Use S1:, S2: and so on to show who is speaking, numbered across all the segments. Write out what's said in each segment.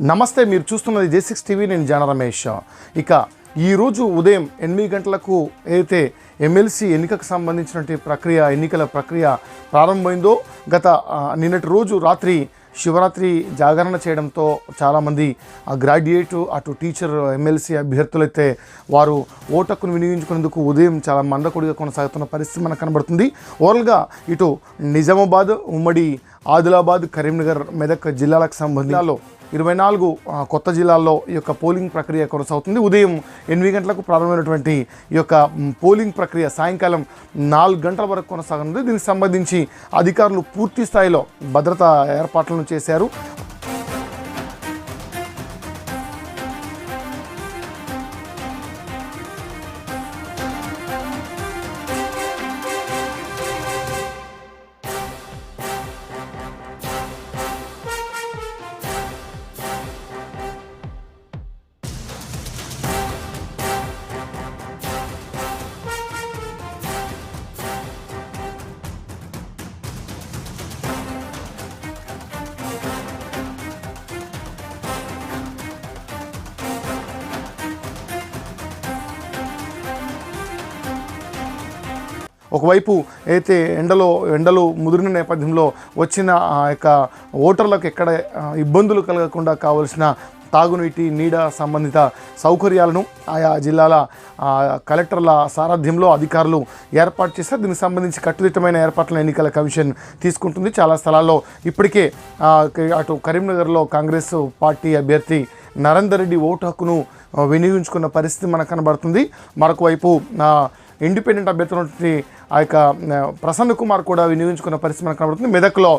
S1: నమస్తే మీరు చూస్తున్నది జే సిక్స్ టీవీ నేను జాన రమేష్. ఇక ఈరోజు ఉదయం ఎనిమిది గంటలకు ఏదైతే ఎమ్మెల్సీ ఎన్నికకు సంబంధించినటువంటి ప్రక్రియ ఎన్నికల ప్రక్రియ ప్రారంభమైందో గత నిన్నటి రోజు రాత్రి శివరాత్రి జాగరణ చేయడంతో చాలామంది ఆ గ్రాడ్యుయేట్ అటు టీచర్ ఎమ్మెల్సీ అభ్యర్థులైతే వారు ఓటక్కును వినియోగించుకునేందుకు ఉదయం చాలా మందకొడిగా కొనసాగుతున్న పరిస్థితి మనకు కనబడుతుంది. ఓవరాల్గా ఇటు నిజామాబాద్ ఉమ్మడి ఆదిలాబాద్ కరీంనగర్ మెదక్ జిల్లాలకు సంబంధించి ఇరవై నాలుగు కొత్త జిల్లాల్లో ఈ యొక్క పోలింగ్ ప్రక్రియ కొనసాగుతుంది. ఉదయం ఎనిమిది గంటలకు ప్రారంభమైనటువంటి ఈ యొక్క పోలింగ్ ప్రక్రియ సాయంకాలం నాలుగు గంటల వరకు కొనసాగనుంది. దీనికి సంబంధించి అధికారులు పూర్తి స్థాయిలో భద్రతా ఏర్పాట్లను చేశారు. ఒకవైపు అయితే ఎండలో ఎండలు ముదిరిన నేపథ్యంలో వచ్చిన ఆ యొక్క ఓటర్లకు ఎక్కడ ఇబ్బందులు కలగకుండా కావలసిన తాగునీటి నీడ సంబంధిత సౌకర్యాలను ఆయా జిల్లాల కలెక్టర్ల సారథ్యంలో అధికారులు ఏర్పాటు చేస్తారు దీనికి సంబంధించి కట్టుదిట్టమైన ఏర్పాట్లను ఎన్నికల కమిషన్ తీసుకుంటుంది. చాలా స్థలాల్లో ఇప్పటికే అటు కరీంనగర్లో కాంగ్రెస్ పార్టీ అభ్యర్థి నరేందర్ రెడ్డి ఓటు హక్కును వినియోగించుకున్న పరిస్థితి మనకు కనబడుతుంది. మరొక వైపు ఇండిపెండెంట్ అభ్యర్థులు ఆ యొక్క ప్రసన్న కుమార్ కూడా వినియోగించుకున్న పరిస్థితి మనకు కనబడుతుంది. మెదక్లో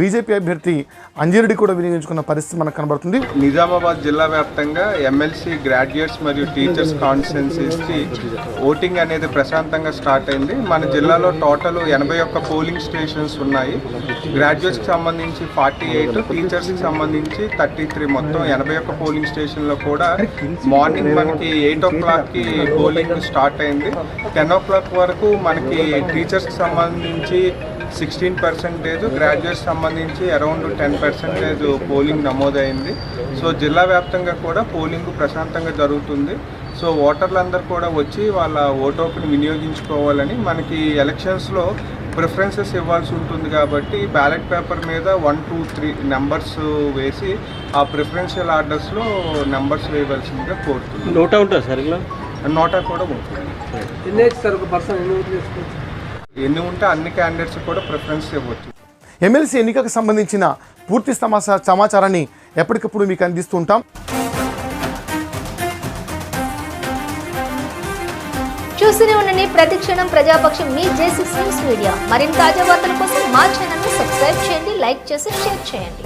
S1: బీజేపీ అభ్యర్థి అంజిరెడ్డి కూడా వినియోగించుకున్న పరిస్థితి మనకు కనబడుతుంది.
S2: నిజామాబాద్ జిల్లా వ్యాప్తంగా ఎమ్మెల్సీ గ్రాడ్యుయేట్స్ మరియు టీచర్స్ కాన్స్టెన్సీస్కి ఓటింగ్ అనేది ప్రశాంతంగా స్టార్ట్ అయింది. మన జిల్లాలో టోటల్ ఎనభై ఒక్క పోలింగ్ స్టేషన్స్ ఉన్నాయి. గ్రాడ్యుయేట్స్కి సంబంధించి ఫార్టీ ఎయిట్ టీచర్స్కి సంబంధించి థర్టీ త్రీ మొత్తం ఎనభై ఒక్క పోలింగ్ స్టేషన్లో కూడా మార్నింగ్ మనకి ఎయిట్ ఓ క్లాక్కి పోలింగ్ స్టార్ట్ అయింది. టెన్ ఓ క్లాక్ వరకు మనకి టీచర్స్కి సంబంధించి సిక్స్టీన్ పర్సెంటేజ్ గ్రాడ్యుయేట్స్ సంబంధించి అరౌండ్ టెన్ పర్సెంటేజ్ పోలింగ్ నమోదైంది. సో జిల్లా వ్యాప్తంగా కూడా పోలింగ్ ప్రశాంతంగా జరుగుతుంది. సో ఓటర్లందరూ కూడా వచ్చి వాళ్ళ ఓటు హక్కుని వినియోగించుకోవాలని మనకి ఎలక్షన్స్లో ప్రిఫరెన్సెస్ ఇవ్వాల్సి ఉంటుంది కాబట్టి బ్యాలెట్ పేపర్ మీద వన్ టూ త్రీ నెంబర్స్ వేసి ఆ ప్రిఫరెన్షియల్ ఆర్డర్స్లో నెంబర్స్ వేయవలసిందిగా కోరుతుంది
S3: నోట్ ఉంటుంది సార్ ఇలా
S2: నోటా కూడా ఉంటుంది
S3: ఎన్ని సార్ ఒక పర్సన్
S2: ఉంటే అన్ని క్యాండిడేట్స్ కూడా ప్రిఫరెన్స్ ఇవ్వచ్చు.
S1: ఎమ్మెల్సీ ఎన్నికకు సంబంధించిన పూర్తి సమాచా సమాచారాన్ని ఎప్పటికప్పుడు మీకు అందిస్తూ ఉంటాం
S4: చూస్తూనే ఉండండి ప్రతి క్షణం ప్రజాపక్షం మీ జే సిక్స్ న్యూస్ మీడియా. మరిన్ని తాజా వార్తల కోసం మా ఛానల్ని సబ్స్క్రైబ్ చేయండి లైక్ చేసి షేర్ చేయండి.